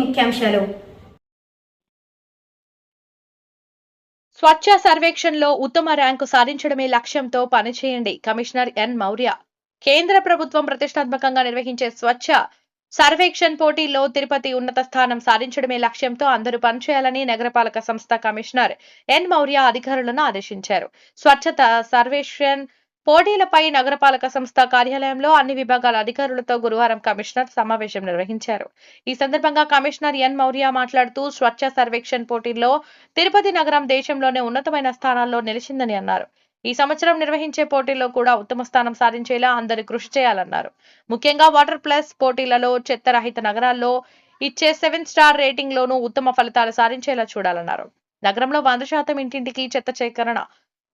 ముఖ్యాంశాలు. స్వచ్ఛ సర్వేక్షణలో ఉత్తమ ర్యాంకు సాధించడమే లక్ష్యంతో పనిచేయండి. Commissioner N. మౌర్య. కేంద్ర ప్రభుత్వం ప్రతిష్టాత్మకంగా నిర్వహించే స్వచ్ఛ సర్వేక్షణ్ పోటీల్లో తిరుపతి ఉన్నత స్థానం సాధించడమే లక్ష్యంతో అందరూ పనిచేయాలని నగరపాలక సంస్థ కమిషనర్ ఎన్. మౌర్య అధికారులను ఆదేశించారు. స్వచ్ఛత సర్వేక్షణ్ పోటీలపై నగరపాలక సంస్థ కార్యాలయంలో అన్ని విభాగాల అధికారులతో గురువారం కమిషనర్ సమావేశం నిర్వహించారు. ఈ సందర్భంగా కమిషనర్ ఎన్. మౌర్య మాట్లాడుతూ స్వచ్ఛ సర్వేక్షణ్ పోటీల్లో తిరుపతి నగరం దేశంలోనే ఉన్నతమైన స్థానాల్లో నిలిచిందని అన్నారు. ఈ సంవత్సరం నిర్వహించే పోటీల్లో కూడా ఉత్తమ స్థానం సాధించేలా అందరూ కృషి చేయాలన్నారు. ముఖ్యంగా వాటర్ ప్లస్ పోటీలలో చెత్తరహిత నగరాల్లో ఇచ్చే సెవెన్ స్టార్ రేటింగ్ లోనూ ఉత్తమ ఫలితాలు సాధించేలా చూడాలన్నారు. నగరంలో వంద శాతం ఇంటింటికి చెత్త సేకరణ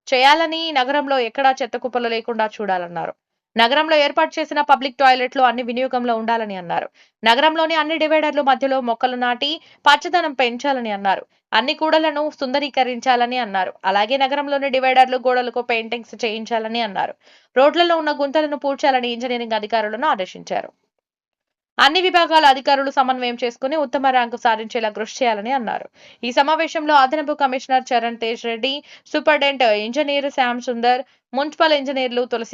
చేయాలని నగరంలో ఎక్కడా చెత్త కుప్పలు లేకుండా చూడాలన్నారు. నగరంలో ఏర్పాటు చేసిన పబ్లిక్ టాయిలెట్లు అన్ని వినియోగంలో ఉండాలని అన్నారు. నగరంలోని అన్ని డివైడర్లు మధ్యలో మొక్కలు నాటి పచ్చదనం పెంచాలని అన్నారు. అన్ని కూడలను సుందరీకరించాలని అన్నారు. అలాగే నగరంలోని డివైడర్లు గోడలకు పెయింటింగ్స్ చేయించాలని అన్నారు. రోడ్లలో ఉన్న గుంతలను పూడ్చాలని ఇంజనీరింగ్ అధికారులను ఆదేశించారు. అన్ని విభాగాల అధికారులు సమన్వయం చేసుకుని ఉత్తమ ర్యాంకు సాధించేలా కృషి చేయాలని అన్నారు. ఈ సమావేశంలో అదనపు commissioner Charan Tej Reddy superintendent engineer Shyam Sundar municipal ఇంజనీర్లు తులసి